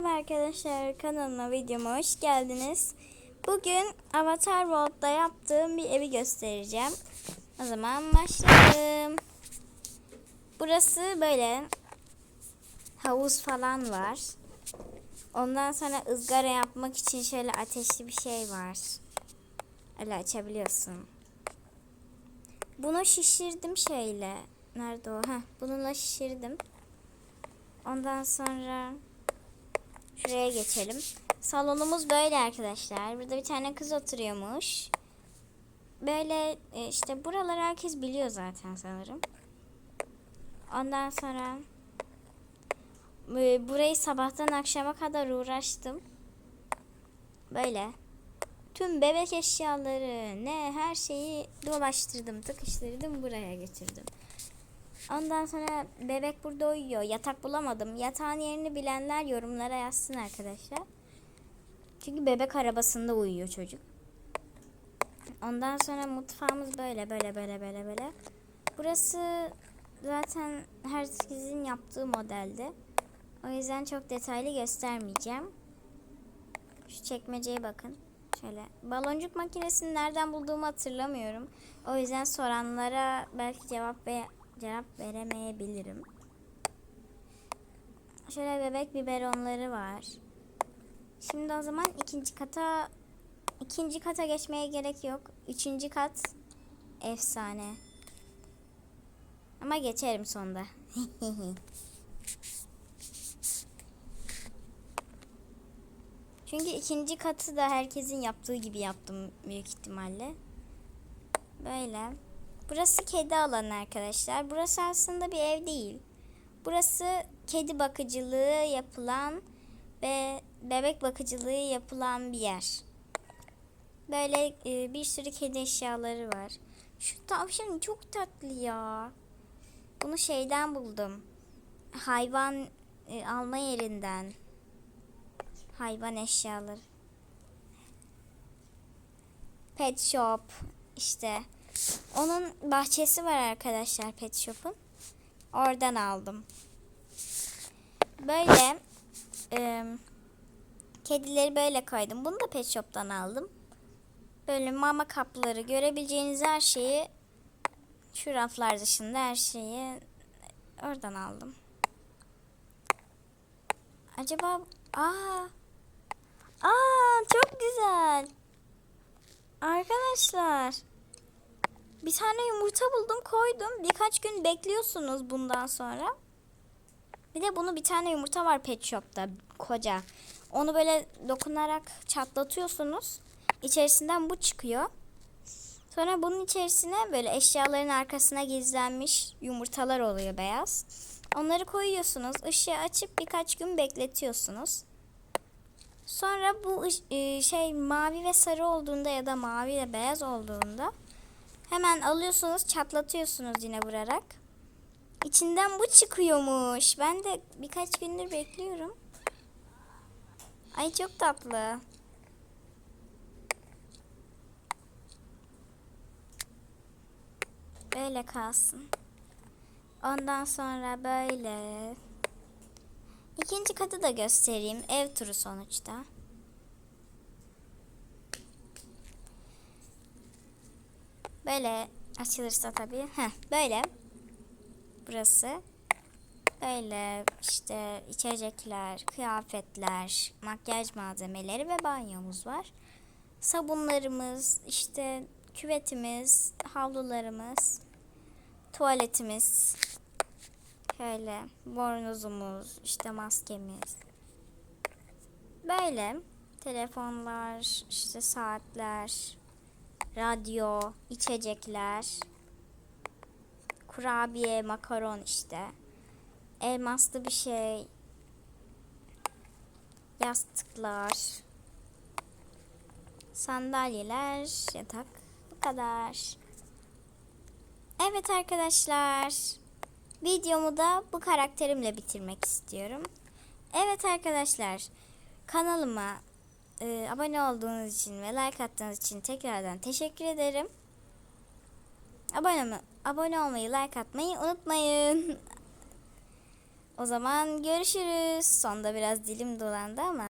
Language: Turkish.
Merhaba arkadaşlar kanalıma videoma hoş geldiniz. Bugün Avatar World'da yaptığım bir evi göstereceğim. O zaman başlayalım. Burası böyle havuz falan var. Ondan sonra ızgara yapmak için şöyle ateşli bir şey var. Öyle açabiliyorsun. Bunu şişirdim şeyle. Nerede o? Heh, bununla şişirdim. Ondan sonra Şuraya geçelim. Salonumuz böyle arkadaşlar. Burada bir tane kız oturuyormuş. Böyle e, işte buraları herkes biliyor zaten sanırım. Ondan sonra e, burayı sabahtan akşama kadar uğraştım. Böyle. Tüm bebek eşyaları ne her şeyi dolaştırdım, tıkıştırdım buraya getirdim. Ondan sonra bebek burada uyuyor. Yatak bulamadım. Yatağın yerini bilenler yorumlara yazsın arkadaşlar. Çünkü bebek arabasında uyuyor çocuk. Ondan sonra mutfağımız böyle böyle böyle böyle böyle. Burası zaten herkesin yaptığı modelde. O yüzden çok detaylı göstermeyeceğim. Şu çekmeceye bakın. Şöyle baloncuk makinesini nereden bulduğumu hatırlamıyorum. O yüzden soranlara belki cevap cevap veremeyebilirim. Şöyle bebek biberonları var. Şimdi o zaman ikinci kata ikinci kata geçmeye gerek yok. Üçüncü kat efsane. Ama geçerim sonda. Çünkü ikinci katı da herkesin yaptığı gibi yaptım büyük ihtimalle. Böyle. Burası kedi alanı arkadaşlar. Burası aslında bir ev değil. Burası kedi bakıcılığı yapılan ve bebek bakıcılığı yapılan bir yer. Böyle e, bir sürü kedi eşyaları var. Şu tavşan çok tatlı ya. Bunu şeyden buldum. Hayvan e, alma yerinden. Hayvan eşyaları. Pet shop işte. Onun bahçesi var arkadaşlar Pet Shop'un. Oradan aldım. Böyle e, kedileri böyle koydum. Bunu da Pet Shop'tan aldım. Böyle mama kapları görebileceğiniz her şeyi şu raflar dışında her şeyi oradan aldım. Acaba aa aa çok güzel. Arkadaşlar bir tane yumurta buldum koydum. Birkaç gün bekliyorsunuz bundan sonra. Bir de bunu bir tane yumurta var pet shop'ta koca. Onu böyle dokunarak çatlatıyorsunuz. İçerisinden bu çıkıyor. Sonra bunun içerisine böyle eşyaların arkasına gizlenmiş yumurtalar oluyor beyaz. Onları koyuyorsunuz. ışığı açıp birkaç gün bekletiyorsunuz. Sonra bu ıı, şey mavi ve sarı olduğunda ya da mavi ve beyaz olduğunda Hemen alıyorsunuz çatlatıyorsunuz yine vurarak. İçinden bu çıkıyormuş. Ben de birkaç gündür bekliyorum. Ay çok tatlı. Böyle kalsın. Ondan sonra böyle. İkinci katı da göstereyim. Ev turu sonuçta. Böyle açılırsa tabii. Heh, böyle. Burası. Böyle işte içecekler, kıyafetler, makyaj malzemeleri ve banyomuz var. Sabunlarımız, işte küvetimiz, havlularımız, tuvaletimiz, şöyle bornozumuz, işte maskemiz. Böyle telefonlar, işte saatler, radyo, içecekler, kurabiye, makaron işte. Elmaslı bir şey. Yastıklar. Sandalyeler, yatak. Bu kadar. Evet arkadaşlar. Videomu da bu karakterimle bitirmek istiyorum. Evet arkadaşlar. Kanalıma e, abone olduğunuz için ve like attığınız için tekrardan teşekkür ederim. Abone, abone olmayı, like atmayı unutmayın. O zaman görüşürüz. Sonda biraz dilim dolandı ama.